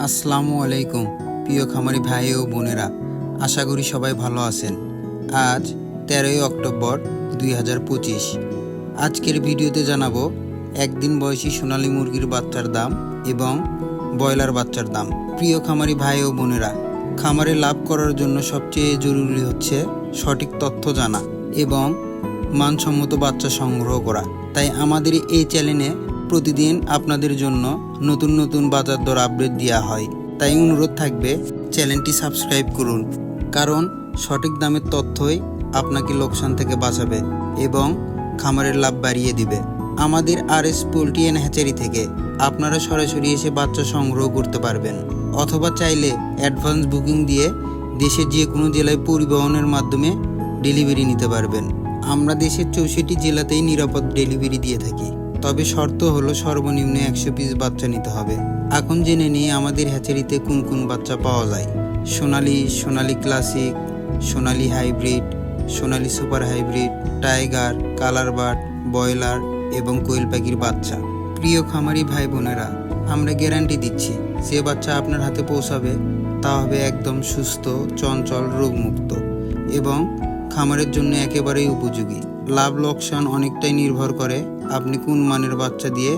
আসসালামু আলাইকুম, প্রিয় খামারি ভাই ও বোনেরা। আশা করি সবাই ভালো আছেন। আজ তেরোই অক্টোবর দুই হাজার পঁচিশ। আজকের ভিডিওতে জানাব, একদিন বয়সী সোনালী মুরগির বাচ্চার দাম এবং ব্রয়লার বাচ্চার দাম। প্রিয় খামারি ভাই ও বোনেরা, খামারে লাভ করার জন্য সবচেয়ে জরুরি হচ্ছে সঠিক তথ্য জানা এবং মানসম্মত বাচ্চা সংগ্রহ করা। তাই আমাদের এই চ্যানেলে প্রতিদিন আপনাদের জন্য নতুন নতুন বাজার দর আপডেট দেওয়া হয়। তাই অনুরোধ থাকবে, চ্যানেলটি সাবস্ক্রাইব করুন। কারণ সঠিক দামের তথ্যই আপনাকে লোকসান থেকে বাঁচাবে এবং খামারের লাভ বাড়িয়ে দিবে। আমাদের R S poultry and hatchery থেকে আপনারা সরাসরি এসে বাচ্চা সংগ্রহ করতে পারবেন। অথবা চাইলে অ্যাডভান্স বুকিং দিয়ে দেশের যে কোনো জেলায় পরিবহনের মাধ্যমে ডেলিভারি নিতে পারবেন। আমরা দেশের চৌষট্টি জেলাতেই নিরাপদ ডেলিভারি দিয়ে থাকি। তবে শর্ত হলো সর্বনিম্ন একশো পিস বাচ্চা নিতে হবে। এখন জেনে নিই আমাদের হ্যাচারিতে কোন কোন বাচ্চা পাওয়া যায়। Sonali Sonali classic, Sonali hybrid, Sonali super hybrid, tiger colour bird broiler এবং কোয়েল পাখির বাচ্চা। প্রিয় খামারি ভাই বোনেরা আমরা গ্যারান্টি দিচ্ছি, যে বাচ্চা আপনার হাতে পৌঁছাবে, তা হবে একদম সুস্থ, চঞ্চল, রোগমুক্ত এবং খামারের জন্য একেবারেই উপযোগী। লাভ লোকসান অনেকটাই নির্ভর করে আপনি কোন মানের বাচ্চা দিয়ে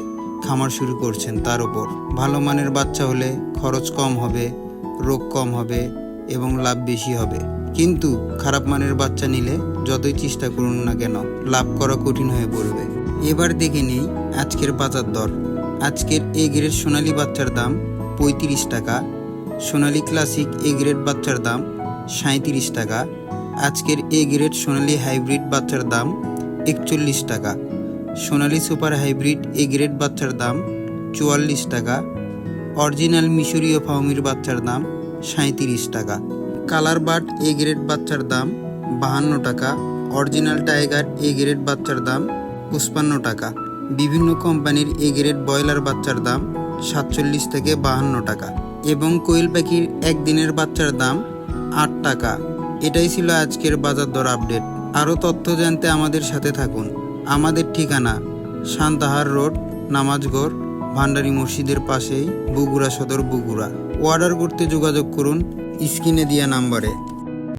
খামার শুরু করছেন তার উপর? ভালো মানের বাচ্চা হলে খরচ কম হবে, রোগ কম হবে এবং লাভ বেশি হবে। কিন্তু খারাপ মানের বাচ্চা নিলে যতই চেষ্টা করুন না কেন, লাভ করা কঠিন হয়ে পড়বে। এবার দেখে নিই আজকের বাজার দর। আজকের এ গ্রেড সোনালী বাচ্চার দাম পঁয়ত্রিশ টাকা, সোনালি ক্লাসিক এ গ্রেড বাচ্চার দাম সাঁত্রিশ টাকা, আজকের এ গ্রেড সোনালী হাইব্রিড বাচ্চার দাম একচল্লিশ টাকা। Sonali super hybrid A grade বাচ্চার দাম চুয়াল্লিশ টাকা। অরিজিনাল মিশরীয় ফাউমির বাচ্চার দাম সাঁত্রিশ টাকা। কালার বার্ড এ গ্রেড বাচ্চার দাম বাহান্ন টাকা। অরিজিনাল টাইগার এ গ্রেড বাচ্চার দাম পঁচপান্ন টাকা। বিভিন্ন কোম্পানির এ গ্রেড ব্রয়লার বাচ্চার দাম সাতচল্লিশ থেকে বাহান্ন টাকা এবং কোয়েল পাখির একদিনের বাচ্চার দাম আট টাকা। এটাই ছিল আজকের বাজার দর আপডেট। আরও তথ্য জানতে আমাদের সাথে থাকুন। আমাদের ঠিকানা শান্তাহার রোড, নামাজগড়, ভান্ডারি মসজিদের পাশেই বগুড়া সদর বগুড়া। অর্ডার করতে যোগাযোগ করুন স্ক্রিনে দেওয়া নাম্বারে।